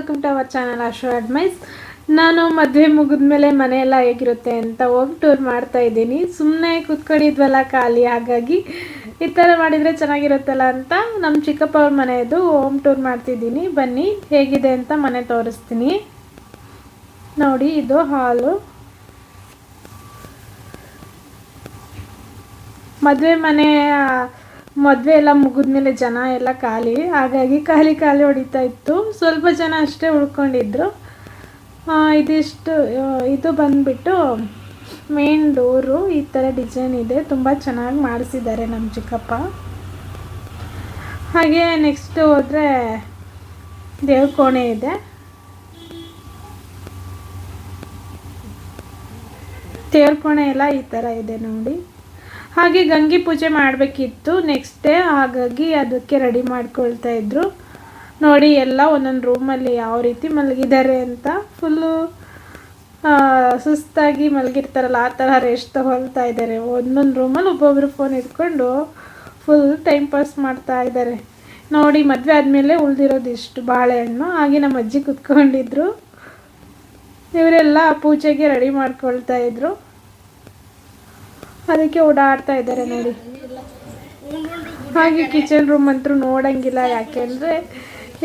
Welcome to our channel ಅಶೋ ಅಡ್ಮೈಸ್ ನಾನು ಮದುವೆ ಮುಗಿದ್ಮೇಲೆ ಮನೆಯೆಲ್ಲ ಹೇಗಿರುತ್ತೆ ಅಂತ ಹೋಗಿ ಟೂರ್ ಮಾಡ್ತಾ ಇದ್ದೀನಿ. ಸುಮ್ಮನೆ ಕೂತ್ಕೊಂಡಿದ್ವಲ್ಲ ಖಾಲಿ, ಹಾಗಾಗಿ ಈ ಥರ ಮಾಡಿದರೆ ಚೆನ್ನಾಗಿರುತ್ತಲ್ಲ ಅಂತ ನಮ್ಮ ಚಿಕ್ಕಪ್ಪ ಅವ್ರ ಮನೆಯದು ಹೋಮ್ ಟೂರ್ ಮಾಡ್ತಿದ್ದೀನಿ. ಬನ್ನಿ, ಹೇಗಿದೆ ಅಂತ ಮನೆ ತೋರಿಸ್ತೀನಿ. ನೋಡಿ, ಇದು ಹಾಲು ಮದುವೆ ಮನೆ ಮದುವೆ ಎಲ್ಲ ಮುಗಿದ್ಮೇಲೆ ಜನ ಎಲ್ಲ ಖಾಲಿ. ಹಾಗಾಗಿ ಖಾಲಿ ಖಾಲಿ ಹೊಡಿತಾ ಇತ್ತು. ಸ್ವಲ್ಪ ಜನ ಅಷ್ಟೇ ಉಳ್ಕೊಂಡಿದ್ರು. ಇದಿಷ್ಟು ಇದು ಬಂದ್ಬಿಟ್ಟು ಮೇನ್ ಡೋರು ಈ ಥರ ಡಿಸೈನ್ ಇದೆ. ತುಂಬ ಚೆನ್ನಾಗಿ ಮಾಡಿಸಿದ್ದಾರೆ ನಮ್ಮ ಚಿಕ್ಕಪ್ಪ. ಹಾಗೆ ನೆಕ್ಸ್ಟ್ ಹೋದರೆ ದೇವ್ರ ಇದೆ. ದೇವ್ರ ಕೋಣೆ ಎಲ್ಲ ಈ ಥರ ಇದೆ ನೋಡಿ. ಹಾಗೆ ಗಂಗೆ ಪೂಜೆ ಮಾಡಬೇಕಿತ್ತು. ನೆಕ್ಸ್ಟ್ ಡೇ ಹಾಗಾಗಿ ಅದಕ್ಕೆ ರೆಡಿ ಮಾಡ್ಕೊಳ್ತಾ ಇದ್ದರು ನೋಡಿ ಎಲ್ಲ ಒಂದೊಂದು ರೂಮಲ್ಲಿ ಯಾವ ರೀತಿ ಮಲಗಿದ್ದಾರೆ ಅಂತ. ಫುಲ್ಲು ಸುಸ್ತಾಗಿ ಮಲಗಿರ್ತಾರಲ್ಲ, ಆ ಥರ ರೆಸ್ಟ್ ತಗೊಳ್ತಾ ಇದ್ದಾರೆ. ಒಂದೊಂದು ರೂಮಲ್ಲಿ ಒಬ್ಬೊಬ್ರು ಫೋನ್ ಇಟ್ಕೊಂಡು ಫುಲ್ ಟೈಮ್ ಪಾಸ್ ಮಾಡ್ತಾ ಇದ್ದಾರೆ. ನೋಡಿ ಮದುವೆ ಆದಮೇಲೆ ಉಳಿದಿರೋದು ಇಷ್ಟು ಬಾಳೆಹಣ್ಣು. ಹಾಗೆ ನಮ್ಮ ಅಜ್ಜಿ ಕುತ್ಕೊಂಡಿದ್ರು. ಇವರೆಲ್ಲ ಪೂಜೆಗೆ ರೆಡಿ ಮಾಡ್ಕೊಳ್ತಾ ಇದ್ರು. ಅದಕ್ಕೆ ಓಡಾಡ್ತಾ ಇದ್ದಾರೆ ನೋಡಿ. ಹಾಗೆ ಕಿಚನ್ ರೂಮ್ ಅಂತೂ ನೋಡಂಗಿಲ್ಲ ಯಾಕೆಂದರೆ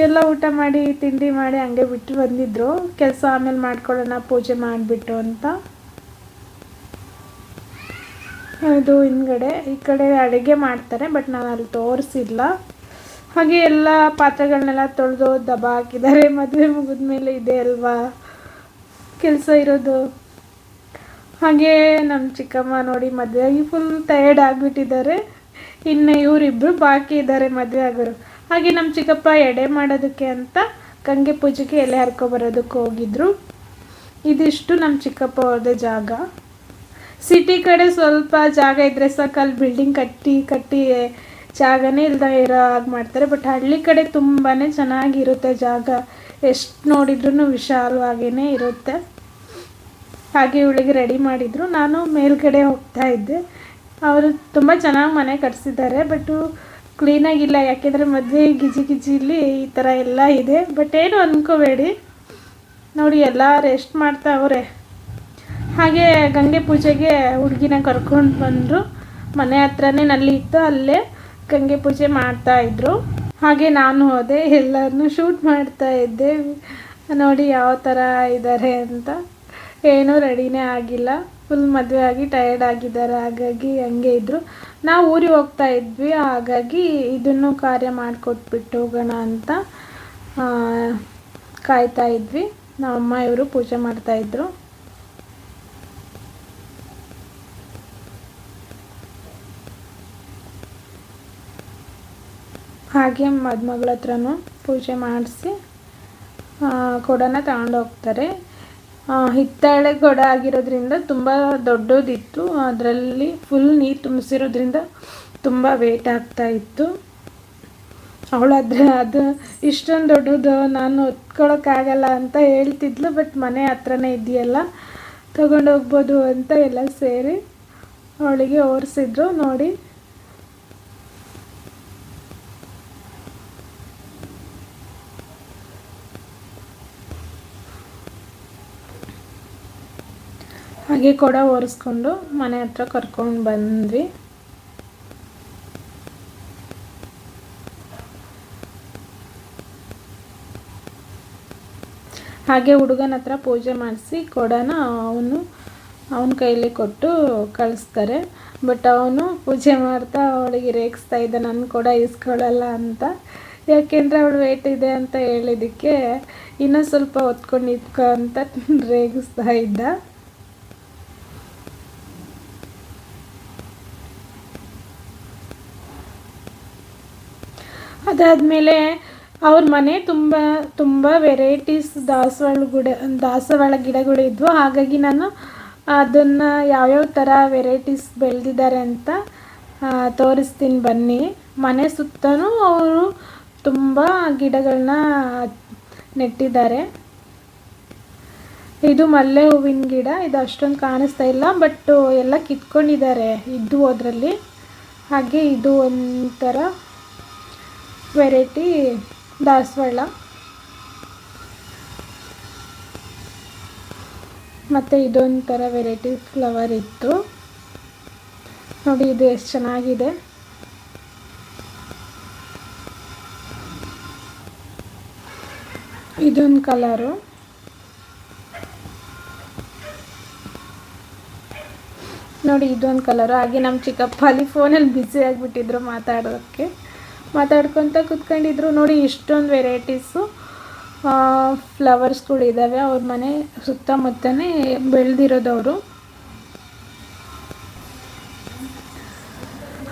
ಎಲ್ಲ ಊಟ ಮಾಡಿ, ತಿಂಡಿ ಮಾಡಿ ಹಂಗೆ ಬಿಟ್ಟು ಬಂದಿದ್ರು. ಕೆಲಸ ಆಮೇಲೆ ಮಾಡ್ಕೊಳ್ಳೋಣ, ಪೂಜೆ ಮಾಡಿಬಿಟ್ಟು ಅಂತ. ಅದು ಹಿಂದ್ಗಡೆ, ಈ ಕಡೆ ಅಡುಗೆ ಮಾಡ್ತಾರೆ, ಬಟ್ ನಾನು ಅಲ್ಲಿ ತೋರಿಸಿಲ್ಲ. ಹಾಗೆ ಎಲ್ಲ ಪಾತ್ರೆಗಳನ್ನೆಲ್ಲ ತೊಳೆದು ದಬ ಹಾಕಿದ್ದಾರೆ ಮದುವೆ ಮುಗಿದ್ಮೇಲೆ ಇದೆ ಅಲ್ವಾ? ಕೆಲಸ ಇರೋದು. ಹಾಗೆ ನಮ್ಮ ಚಿಕ್ಕಮ್ಮ ನೋಡಿ ಮದುವೆ ಆಗಿ ಫುಲ್ ಟಯರ್ಡ್ ಆಗಿಬಿಟ್ಟಿದ್ದಾರೆ. ಇನ್ನು ಇವರಿಬ್ಬರು ಬಾಕಿ ಇದ್ದಾರೆ ಮದುವೆ ಆಗೋರು. ಹಾಗೆ ನಮ್ಮ ಚಿಕ್ಕಪ್ಪ ಎಡೆ ಮಾಡೋದಕ್ಕೆ ಅಂತ ಗಂಗೆ ಪೂಜೆಗೆ ಎಲೆ ಹರ್ಕೊಬರೋದಕ್ಕೆ ಹೋಗಿದ್ರು. ಇದಿಷ್ಟು ನಮ್ಮ ಚಿಕ್ಕಪ್ಪ ಅವ್ರದ್ದೇ ಜಾಗ. ಸಿಟಿ ಕಡೆ ಸ್ವಲ್ಪ ಜಾಗ ಇದ್ದರೆ ಸಾಕು ಅಲ್ಲಿ ಬಿಲ್ಡಿಂಗ್ ಕಟ್ಟಿ ಕಟ್ಟಿ ಜಾಗನೇ ಇಲ್ದ ಇರೋ ಹಾಗೆ ಮಾಡ್ತಾರೆ. ಬಟ್ ಹಳ್ಳಿ ಕಡೆ ತುಂಬಾ ಚೆನ್ನಾಗಿರುತ್ತೆ ಜಾಗ. ಎಷ್ಟು ನೋಡಿದ್ರೂ ವಿಶಾಲವಾಗೇ ಇರುತ್ತೆ. ಹಾಗೆ ಇವಳಿಗೆ ರೆಡಿ ಮಾಡಿದರು. ನಾನು ಮೇಲ್ಗಡೆ ಹೋಗ್ತಾ ಇದ್ದೆ. ಅವರು ತುಂಬ ಚೆನ್ನಾಗಿ ಮನೆ ಕಟ್ಸಿದ್ದಾರೆ ಬಟ್ಟು ಕ್ಲೀನಾಗಿಲ್ಲ ಯಾಕೆಂದರೆ ಮದುವೆ ಗಿಜಿ ಗಿಜಿಲಿ ಈ ಥರ ಎಲ್ಲ ಇದೆ. ಬಟ್ ಏನು ಅಂದ್ಕೋಬೇಡಿ ನೋಡಿ, ಎಲ್ಲ ರೆಸ್ಟ್ ಮಾಡ್ತಾ ಅವರೇ ಹಾಗೆ ಗಂಗೆ ಪೂಜೆಗೆ ಹುಡುಗಿನ ಕರ್ಕೊಂಡು ಬಂದರು. ಮನೆ ಹತ್ರನೇ ನಲ್ಲಿ ಇತ್ತು, ಅಲ್ಲೇ ಗಂಗೆ ಪೂಜೆ ಮಾಡ್ತಾ ಇದ್ರು. ಹಾಗೆ ನಾನು ಹೋದೆ. ಎಲ್ಲರನ್ನೂ ಶೂಟ್ ಮಾಡ್ತಾ ಇದ್ದೆ. ನೋಡಿ, ಯಾವ ಥರ ಇದ್ದಾರೆ ಅಂತ. ಏನೂ ರೆಡಿನೇ ಆಗಿಲ್ಲ. ಫುಲ್ ಮದುವೆ ಆಗಿ ಟಯರ್ಡ್ ಆಗಿದ್ದಾರೆ. ಹಾಗಾಗಿ ಹಂಗೆ ಇದ್ದರು ನಾವು ಊರಿಗೆ ಹೋಗ್ತಾ ಇದ್ವಿ. ಹಾಗಾಗಿ ಇದನ್ನು ಕಾರ್ಯ ಮಾಡಿಕೊಟ್ಬಿಟ್ಟು ಹೋಗೋಣ ಅಂತ ಕಾಯ್ತಾ ಇದ್ವಿ. ನಮ್ಮಮ್ಮ ಇವರು ಪೂಜೆ ಮಾಡ್ತಾಯಿದ್ರು ಹಾಗೆ ಮದುಮಗಳ ಹತ್ರನೂ ಪೂಜೆ ಮಾಡಿಸಿ ಕೊಡನ ತಗೊಂಡು ಹೋಗ್ತಾರೆ ಆ, ಹಿತ್ತಾಳೆ ಕೊಡ ಆಗಿರೋದ್ರಿಂದ ತುಂಬ ದೊಡ್ಡದಿತ್ತು. ಅದರಲ್ಲಿ ಫುಲ್ ನೀರು ತುಂಬಿಸಿರೋದ್ರಿಂದ ತುಂಬ ವೇಟ್ ಆಗ್ತಾ ಇತ್ತು. ಅವಳಾದ್ರೆ ಅದು ಇಷ್ಟೊಂದು ದೊಡ್ಡದು, ನಾನು ಹೊತ್ಕೊಳ್ಳೋಕ್ಕಾಗಲ್ಲ ಅಂತ ಹೇಳ್ತಿದ್ಲು ಬಟ್ ಮನೆ ಹತ್ರನೇ ಇದೆಯಲ್ಲ ತಗೊಂಡೋಗ್ಬೋದು ಅಂತ ಎಲ್ಲ ಸೇರಿ ಅವಳಿಗೆ ಓರಿಸಿದ್ರು. ನೋಡಿ ಹಾಗೆ ಕೊಡ ಒರೆಸ್ಕೊಂಡು ಮನೆ ಹತ್ರ ಕರ್ಕೊಂಡು ಬಂದ್ವಿ. ಹಾಗೆ ಹುಡುಗನ ಹತ್ರ ಪೂಜೆ ಮಾಡಿಸಿ ಕೊಡನ ಅವನು ಅವನ ಕೈಲಿ ಕೊಟ್ಟು ಕಳಿಸ್ತಾರೆ. ಬಟ್ ಅವನು ಪೂಜೆ ಮಾಡ್ತಾ ಅವಳಿಗೆ ರೇಗಿಸ್ತಾ ಇದ್ದ ನನ್ನ ಕೊಡ ಇಸ್ಕೊಳ್ಳಲ್ಲ ಅಂತ. ಯಾಕೆಂದರೆ ಅವಳು ವೇಟ್ ಇದೆ ಅಂತ ಹೇಳಿದ್ದಕ್ಕೆ ಇನ್ನೂ ಸ್ವಲ್ಪ ಹೊತ್ಕೊಂಡು ಇಟ್ಕೊ ಅಂತ ರೇಗಿಸ್ತಾ ಇದ್ದ. ಅದಾದಮೇಲೆ ಅವ್ರ ಮನೆ ತುಂಬ ತುಂಬ ವೆರೈಟೀಸ್ ದಾಸವಾಳ ಗಿಡ, ದಾಸವಾಳ ಗಿಡಗಳಿದ್ವು ಹಾಗಾಗಿ ನಾನು ಅದನ್ನು ಯಾವ್ಯಾವ ಥರ ವೆರೈಟೀಸ್ ಬೆಳೆದಿದ್ದಾರೆ ಅಂತ ತೋರಿಸ್ತೀನಿ ಬನ್ನಿ. ಮನೆ ಸುತ್ತಲೂ ಅವರು ತುಂಬ ಗಿಡಗಳನ್ನ ನೆಟ್ಟಿದ್ದಾರೆ. ಇದು ಮಲ್ಲೆ ಹೂವಿನ ಗಿಡ. ಇದು ಅಷ್ಟೊಂದು ಕಾಣಿಸ್ತಾ ಇಲ್ಲ, ಬಟ್ ಎಲ್ಲ ಕಿತ್ಕೊಂಡಿದ್ದಾರೆ. ಇದ್ದು ಅದರಲ್ಲಿ ಹಾಗೆ ಇದು ಒಂಥರ ವೆರೈಟಿ ದಾಸವಾಳ. ಮತ್ತು ಇದೊಂಥರ ವೆರೈಟಿ ಫ್ಲವರ್ ಇತ್ತು. ನೋಡಿ, ಇದು ಎಷ್ಟು ಚೆನ್ನಾಗಿದೆ. ಇದೊಂದು ಕಲರು. ನೋಡಿ, ಇದೊಂದು ಕಲರು. ಹಾಗೆ ನಮ್ಮ ಚಿಕ್ಕಪ್ಪ ಅಲ್ಲಿ ಫೋನಲ್ಲಿ ಬ್ಯುಸಿ ಆಗಿಬಿಟ್ಟಿದ್ರು ಮಾತಾಡೋಕ್ಕೆ ಮಾತಾಡ್ಕೊತ ಕುತ್ಕೊಂಡಿದ್ರು. ನೋಡಿ, ಇಷ್ಟೊಂದು ವೆರೈಟೀಸು. ಫ್ಲವರ್ಸ್ಗಳಿದ್ದಾವೆ ಅವ್ರ ಮನೆ ಸುತ್ತಮುತ್ತನೇ ಬೆಳೆದಿರೋದವರು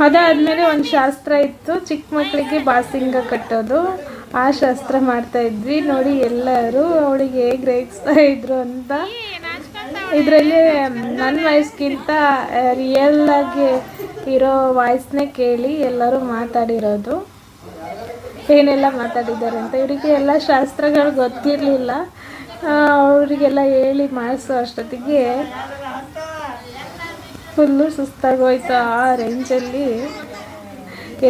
ಅದಾದಮೇಲೆ ಒಂದು ಶಾಸ್ತ್ರ ಇತ್ತು. ಚಿಕ್ಕ ಮಕ್ಕಳಿಗೆ ಬಾಸಿಂಗ ಕಟ್ಟೋದು. ಆ ಶಾಸ್ತ್ರ ಮಾಡ್ತಾ ಇದ್ವಿ. ನೋಡಿ, ಎಲ್ಲರೂ ಅವಳಿಗೆ ಹೇಗೆ ರೇಗಿಸ್ತಾ ಇದ್ರು ಅಂತ. ಇದರಲ್ಲಿ ನನ್ನ ವಾಯ್ಸ್ಗಿಂತ ರಿಯಲ್ ಆಗಿ ಇರೋ ವಾಯ್ಸ್ನೇ ಕೇಳಿ ಎಲ್ಲರೂ ಮಾತಾಡಿರೋದು. ಏನೆಲ್ಲ ಮಾತಾಡಿದ್ದಾರೆ ಅಂತ. ಇವರಿಗೆ ಎಲ್ಲ ಶಾಸ್ತ್ರಗಳು ಗೊತ್ತಿರಲಿಲ್ಲ. ಅವರಿಗೆಲ್ಲ ಹೇಳಿ ಮಾಡಿಸೋ ಅಷ್ಟೊತ್ತಿಗೆ. ಫುಲ್ಲು ಸುಸ್ತಾಗೋಯ್ತು ಆ ರೇಂಜಲ್ಲಿ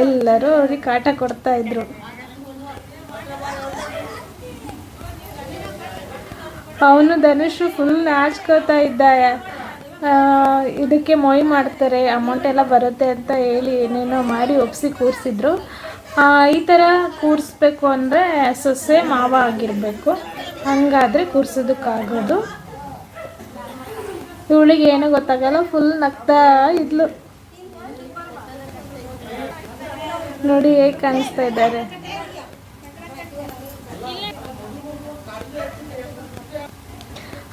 ಎಲ್ಲರೂ ಅವ್ರಿಗೆ ಕಾಟ ಕೊಡ್ತಾಯಿದ್ರು ಅವನು ಧನುಷು ಫುಲ್ ನಾಚ್ಕೋತಾ ಇದ್ದ ಇದಕ್ಕೆ ಮೊಯ್ ಮಾಡ್ತಾರೆ. ಅಮೌಂಟ್ ಎಲ್ಲ ಬರುತ್ತೆ ಅಂತ ಹೇಳಿ ಏನೇನೋ ಮಾಡಿ ಒಪ್ಸಿ ಕೂರಿಸಿದ್ರು. ಈ ಥರ ಕೂರಿಸ್ಬೇಕು ಅಂದರೆ ಸೊಸೆ ಮಾವ ಆಗಿರಬೇಕು. ಹಂಗಾದರೆ ಕೂರಿಸೋದಕ್ಕಾಗೋದು. ಇವಳಿಗೆ ಏನೂ ಗೊತ್ತಾಗಲ್ಲ ಫುಲ್ ನಗ್ತಾ ಇದ್ಲು. ನೋಡಿ ಹೇಗೆ ಕಾಣಿಸ್ತಾ ಇದ್ದಾರೆ.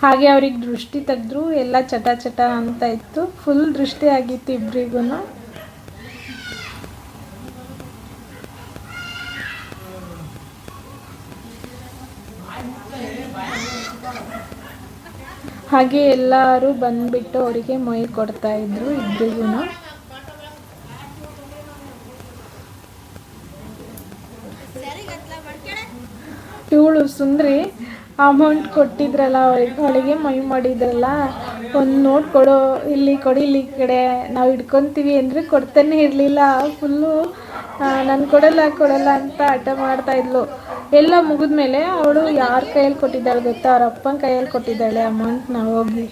ಹಾಗೆ ಅವ್ರಿಗೆ ದೃಷ್ಟಿ ತೆಗೆದ್ರು, ಎಲ್ಲ ಚಟ ಚಟ ಅಂತ ಇತ್ತು. ಫುಲ್ ದೃಷ್ಟಿ ಆಗಿತ್ತು ಇಬ್ರಿಗೂ ಹಾಗೆ ಎಲ್ಲರೂ ಬಂದ್ಬಿಟ್ಟು ಅವರಿಗೆ ಮೊಯ್ ಕೊಡ್ತಾ ಇದ್ರು ಇಬ್ಬರಿಗೂ ಇವಳು ಸುಂದ್ರಿ ಅಮೌಂಟ್ ಕೊಟ್ಟಿದ್ರಲ್ಲ, ಅವಳಿಗೆ ಮೈ ಮಾಡಿದ್ರಲ್ಲ. ಒಂದು ನೋಟ್ ಕೊಡು, ಇಲ್ಲಿ ಕೊಡಿ, ಇಲ್ಲಿ ಕಡೆ ನಾವು ಇಟ್ಕೊತೀವಿ ಅಂದರೆ ಕೊಡ್ತಾನೆ ಇರಲಿಲ್ಲ. ಫುಲ್ಲು ನಾನು ಕೊಡಲ್ಲ ಕೊಡಲ್ಲ ಅಂತ ಹಠ ಮಾಡ್ತಾಯಿದ್ಲು ಎಲ್ಲ ಮುಗಿದ್ಮೇಲೆ ಅವಳು ಯಾರ ಕೈಯಲ್ಲಿ ಕೊಟ್ಟಿದ್ದಾಳೆ ಗೊತ್ತಾ? ಅವ್ರ ಅಪ್ಪನ ಕೈಯಲ್ಲಿ ಕೊಟ್ಟಿದ್ದಾಳೆ ಅಮೌಂಟ್ ನಾವು ಹೋಗಿ.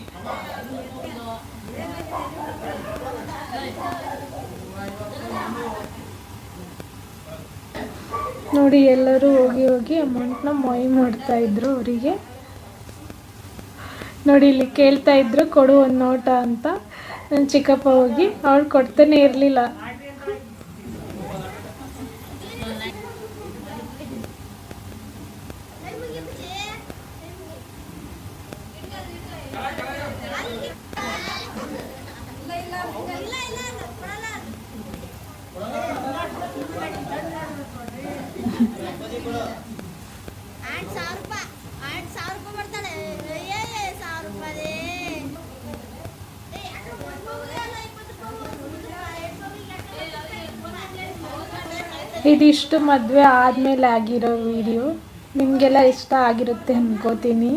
ನೋಡಿ, ಎಲ್ಲರೂ ಹೋಗಿ ಹೋಗಿ ಅಮೌಂಟ್ನ ಮೊಯ್ ಮಾಡ್ತಾ ಇದ್ರು ಅವರಿಗೆ. ನೋಡಿ ಇಲ್ಲಿ ಕೇಳ್ತಾ ಇದ್ರು ಕೊಡು ಒಂದು ನೋಟ ಅಂತ. ನನ್ನ ಚಿಕ್ಕಪ್ಪ ಹೋಗಿ ಅವಳು ಕೊಡ್ತಾನೆ ಇರಲಿಲ್ಲ. ಇದಿಷ್ಟು ಮದುವೆ ಆದಮೇಲೆ ಆಗಿರೋ ವಿಡಿಯೋ ನಿಮಗೆಲ್ಲ ಇಷ್ಟ ಆಗಿರುತ್ತೆ ಅನ್ಕೋತೀನಿ.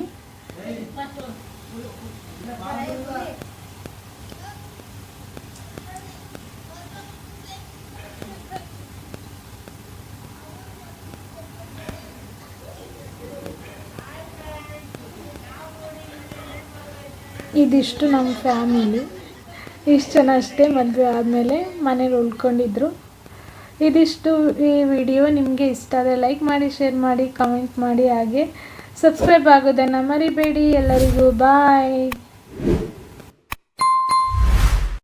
ಇದಿಷ್ಟು ನಮ್ಮ ಫ್ಯಾಮಿಲಿ ಇಷ್ಟು ಜನ ಅಷ್ಟೇ ಮದುವೆ ಆದಮೇಲೆ ಮನೇಲಿ ಉಳ್ಕೊಂಡಿದ್ರು. ಇದಿಷ್ಟು ಈ ವಿಡಿಯೋ ನಿಮಗೆ ಇಷ್ಟ ಆದರೆ ಲೈಕ್ ಮಾಡಿ ಶೇರ್ ಮಾಡಿ ಕಮೆಂಟ್ ಮಾಡಿ, ಹಾಗೆ ಸಬ್ಸ್ಕ್ರೈಬ್ ಆಗೋದನ್ನು ಮರಿಬೇಡಿ ಎಲ್ಲರಿಗೂ. ಬಾಯ್